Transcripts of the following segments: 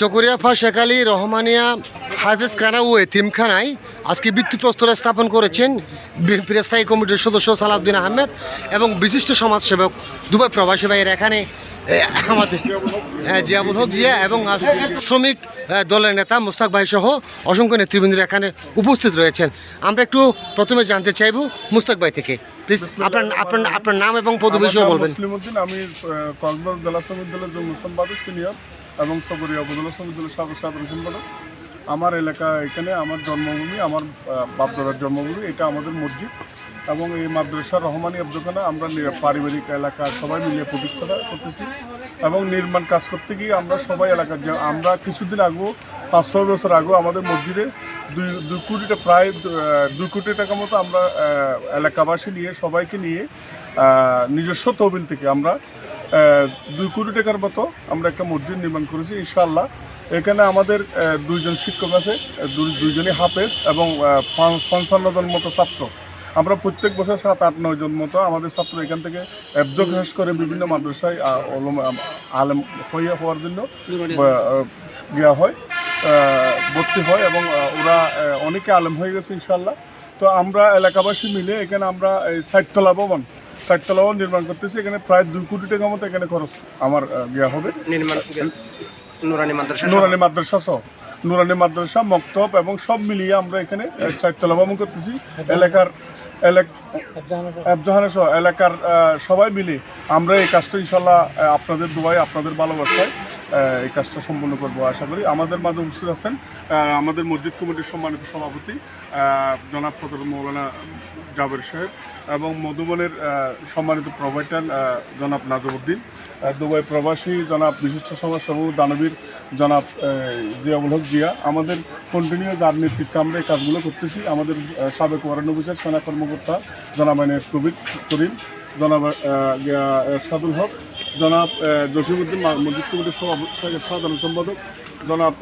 চকরিয়া ফা শেখ রহমানিয়া হাফেজ খানা ও এতিমখানায় আজকে ভিত্তিপ্রস্তর স্থাপন করেছেন বিএনপির স্থায়ী কমিটির সদস্য সালাউদ্দিন আহমেদ এবং বিশিষ্ট সমাজসেবক দুবাই প্রবাসী ভাইয়ের এখানে আমাদের হ্যাঁ জিয়াবুল হক জিয়া এবং শ্রমিক দলের নেতা মুস্তাক ভাই সহ অসংখ্য নেতৃবৃন্দ এখানে উপস্থিত রয়েছেন। আমরা একটু প্রথমে জানতে চাইব মুস্তাক ভাই থেকে। প্লিজ আপনার আপনার আপনার নাম এবং পদবি সহ বলবেন। আমি কক্সবাজার জেলা শ্রমিক দলের সিনিয়র। এবং সবরিয়া উপজেলা সাবেক সাধারণ সম্পাদক। আমার এলাকা এখানে আমার জন্মভূমি, আমার বাপদাদার জন্মভূমি, এটা আমাদের মসজিদ। এবং এই মাদ্রাসা রহমানি আব্দখানা, আমরা পারিবারিক এলাকা সবাই মিলে প্রতিষ্ঠা করতেছি। এবং নির্মাণ কাজ করতে গিয়ে আমরা সবাই এলাকার আমরা কিছুদিন আগেও, পাঁচ ছয় বছর আগেও আমাদের মসজিদে দুই দুই কোটিটা প্রায় দুই কোটি টাকা মতো আমরা এলাকাবাসী নিয়ে, সবাইকে নিয়ে নিজস্ব তহবিল থেকে আমরা দুই কোটি টাকার মতো আমরা একটা মসজিদ নির্মাণ করেছি ইনশাআল্লাহ। এখানে আমাদের দুইজন শিক্ষক আছে দুই- দুইজনই হাফেজ এবং পঞ্চান্ন জন মতো ছাত্র। আমরা প্রত্যেক বছর সাত আট নয় জন মতো আমাদের ছাত্র এখান থেকে অ্যাবজর্ভ করে বিভিন্ন মাদ্রাসায় আলেম হইয়া হওয়ার জন্য গিয়া হয় ভর্তি হয় এবং ওরা অনেকে আলেম হয়ে গেছে ইনশাল্লাহ তো আমরা এলাকাবাসী মিলে এখানে আমরা এই সাইটতলা ভবন সাইটতলা নির্মাণ করতেছি এখানে প্রায় দুই কোটি টাকা মতো এখানে খরচ আমার দেওয়া হবে। নির্মাণ নুরানি মাদ্রাসা নুরানি মাদ্রাসা সহ। নুরানি মাদ্রাসা মক্তব এবং সব মিলিয়ে আমরা এখানে চারতলা ভবন করতেছি। এলাকার এলাকা সহ এলাকার সবাই মিলে আমরা এই কাজটা ইনশাল্লাহ আপনাদের দুবাই আপনাদের ভালোবাসায় এই কাজটা সম্পূর্ণ করব আশা করি। আমাদের মাঝে উপস্থিত আছেন আমাদের মসজিদ কমিটির সম্মানিত সভাপতি জনাব ফতর মৌলানা জাবের সাহেব এবং মধুবনের সম্মানিত প্রভাইটার জনাব নাজমুদ্দিন দুবাই প্রবাসী জনাব বিশিষ্ট সমাজসেবক দানবীর জনাব জিয়াউল হক জিয়া। আমাদের কন্টিনিউ যার নেতৃত্বে আমরা এই কাজগুলো করতেছি। আমাদের সাবেক ওয়ারেন্ট অফিসার, সেনা কর্মকর্তা জনাব এন কবির করিম জনাব গিয়া- হক, জনাব জসিমুদ্দিন মা- মসজিদ কমিটির সাধারণ সম্পাদক, জনাব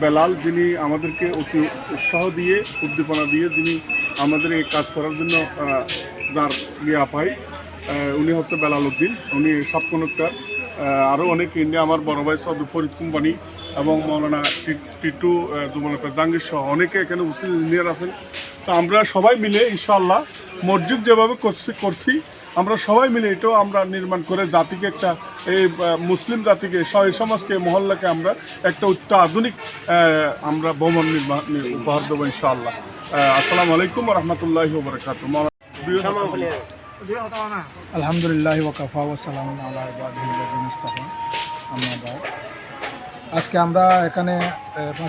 বেলাল, যিনি আমাদেরকে অতি উৎসাহ দিয়ে, উদ্দীপনা দিয়ে, যিনি আমাদের এই কাজ করার জন্য যার ইয়া পাই উনি হচ্ছে বেলাল উদ্দিন। উনি সাব কনেক্টর আরও অনেক ইন্ডিয়া, আমার বড় ভাই সদ ফরিদ কোম্পানি এবং মৌলানা টিটু যুবনেতা জাহাঙ্গীর সহ অনেকে এখানে মুসলিম ইঞ্জিনিয়ার আছেন। তো আমরা সবাই মিলে, ইনশাআল্লাহ, মসজিদ যেভাবে করছি করছি আমরা সবাই মিলে এটাও আমরা নির্মাণ করে জাতিকে একটা, এই মুসলিম জাতিকে সমাজকে, মহল্লাকে আমরা একটা অত্য আধুনিক আমরা ভবন নির্মাণ উপহার দেবো ইনশাআল্লাহ। আসসালামু আলাইকুম রহমতুল্লাহ বরকাত আলহামদুলিল্লাহ আজকে আমরা এখানে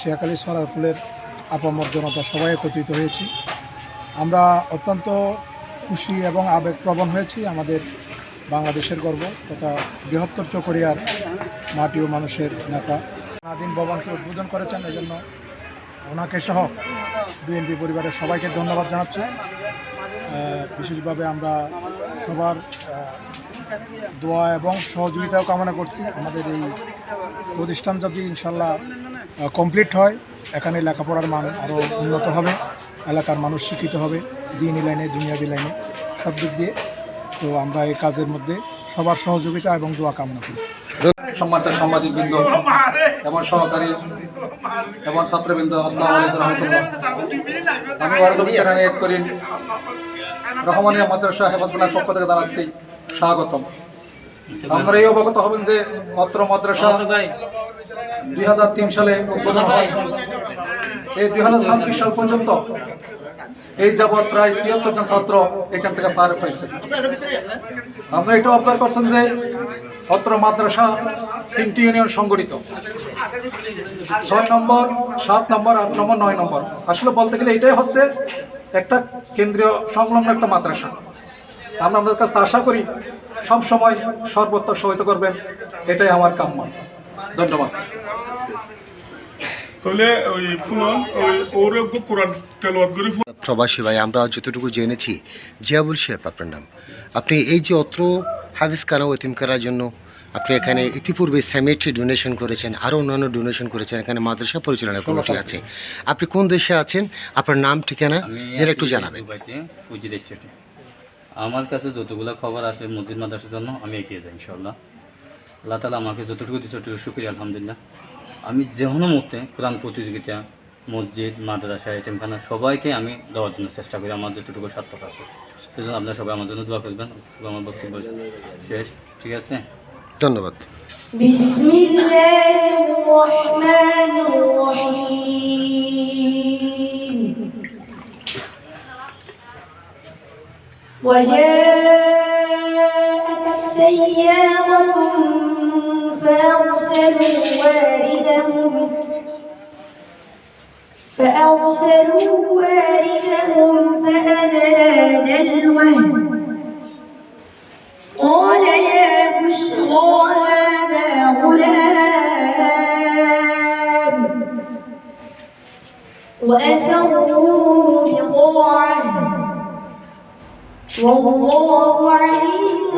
শিয়াকালী সরার ফুলের আপামর জনতা সবাই একত্রিত হয়েছি। আমরা অত্যন্ত খুশি এবং আবেগপ্রবণ হয়েছি। আমাদের বাংলাদেশের গর্ব তথা বৃহত্তর চকরিয়ার মাটি ও মানুষের নেতা নাদিন ভবনকে উদ্বোধন করেছেন। এই জন্য ওনাকে সহ বিএনপি পরিবারের সবাইকে ধন্যবাদ জানাচ্ছি। বিশেষভাবে আমরা সবার দোয়া এবং সহযোগিতাও কামনা করছি। আমাদের এই প্রতিষ্ঠান যদি ইনশাল্লাহ কমপ্লিট হয়, এখানে লেখাপড়ার মান আরও উন্নত হবে। এলাকার মানুষ শিক্ষিত হবে দিন লাইনে দুনিয়াবি লাইনে সব দিক দিয়ে। তো আমরা এই কাজের মধ্যে সবার সহযোগিতা এবং দোয়া কামনা করি। সম্মানিত সাংবাদিকবৃন্দ এবং সহকারী এবং ছাত্রবৃন্দ আসসালামু আলাইকুম রহমতুল্লাহ। আমি ওয়ারদুল করি। রহমানিয়া মাদ্রাসা হেফাজুল্লাহর পক্ষ থেকে জানাচ্ছি স্বাগতম। আপনারা এই অবগত হবেন যে অত্র মাদ্রাসা দুই হাজার তিন সালে উদ্বোধন হয়। এই দুই হাজার ছাব্বিশ সাল পর্যন্ত এই যাবৎ প্রায় তিয়াত্তর জন ছাত্র এখান থেকে ফারেক হয়েছে। আপনারা এটা অবজার্ভ করছেন যে অত্র মাদ্রাসা তিনটি ইউনিয়ন সংগঠিত। ছয় নম্বর, সাত নম্বর, আট নম্বর, নয় নম্বর। আসলে বলতে গেলে এটাই হচ্ছে একটা কেন্দ্রীয় সংলগ্ন একটা মাদ্রাসা। আমরা আমাদের কাছে আশা করি সব সময় সর্বত্র সহায়তা করবেন, এটাই আমার কাম্য। ধন্যবাদ। তাহলে ওই ফুলন ওই ওর কোরআন তেলওয়াত করি প্রবাসী ভাই আমরা যতটুকু জেনেছি জিয়াবুল সাহেব আপনার নাম। আপনি এই যে অত্র হাফিজ খানা ও এতিম করার জন্য আপনি এখানে ইতিপূর্বে সেমেট্রি ডোনেশন করেছেন আরও অন্যান্য ডোনেশন করেছেন এখানে মাদ্রাসা পরিচালনা কমিটি আছে। আপনি কোন দেশে আছেন? আপনার নাম ঠিকানা যেন একটু জানাবেন। আমার কাছে যতগুলো খবর আসে মসজিদ মাদ্রাসার জন্য আমি এগিয়ে যাই ইনশাল্লাহ আল্লাহ তালা আমাকে যতটুকু দিচ্ছে ততটুকু শুক্রিয়া আলহামদুলিল্লাহ। আমি যে কোনো মুহূর্তে কোরআন প্রতিযোগিতা মসজিদ মাদ্রাসা এটিমখানা সবাইকে আমি দেওয়ার জন্য চেষ্টা করি আমার যতটুকু সার্থক আছে সেই জন্য আপনারা সবাই আমার জন্য দোয়া করবেন আমার বক্তব্য শেষ ঠিক আছে ধন্যবাদ بسم الله الرحمن الرحيم وجاءت سيارة فأرسلوا واردهم فأرسلوا واردهم فأدلى دلوه قال يا بشرى هذا غلام. وأسروه بضاعة. والله عليم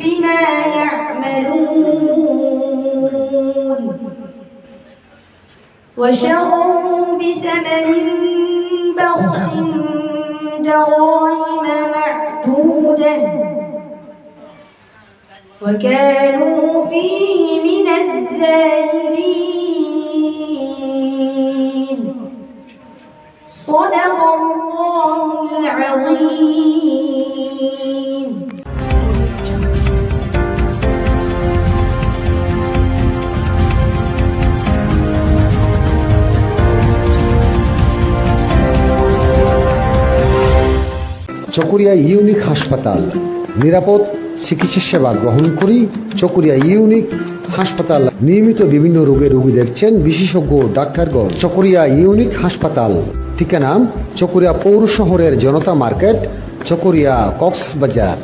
بما وشروا بثمن بخس دراهم معدودة وكانوا فيه من الزاهدين. صدق الله العظيم. চকুরিয়া ইউনিক হাসপাতাল। নিরাপদ চিকিৎসা সেবা গ্রহণ করি চকুরিয়া ইউনিক হাসপাতাল। নিয়মিত বিভিন্ন রোগের রোগী দেখছেন বিশেষজ্ঞ ডাক্তারগণ। চকুরিয়া ইউনিক হাসপাতাল। ঠিকানা চকুরিয়া পৌর শহরের জনতা মার্কেট, চকুরিয়া কক্সবাজার।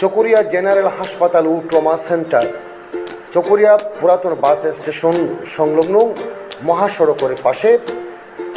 চকুরিয়া জেনারেল হাসপাতাল ও ট্রমা সেন্টার। চকুরিয়া পুরাতন বাস স্টেশন সংলগ্ন মহাসড়কের পাশে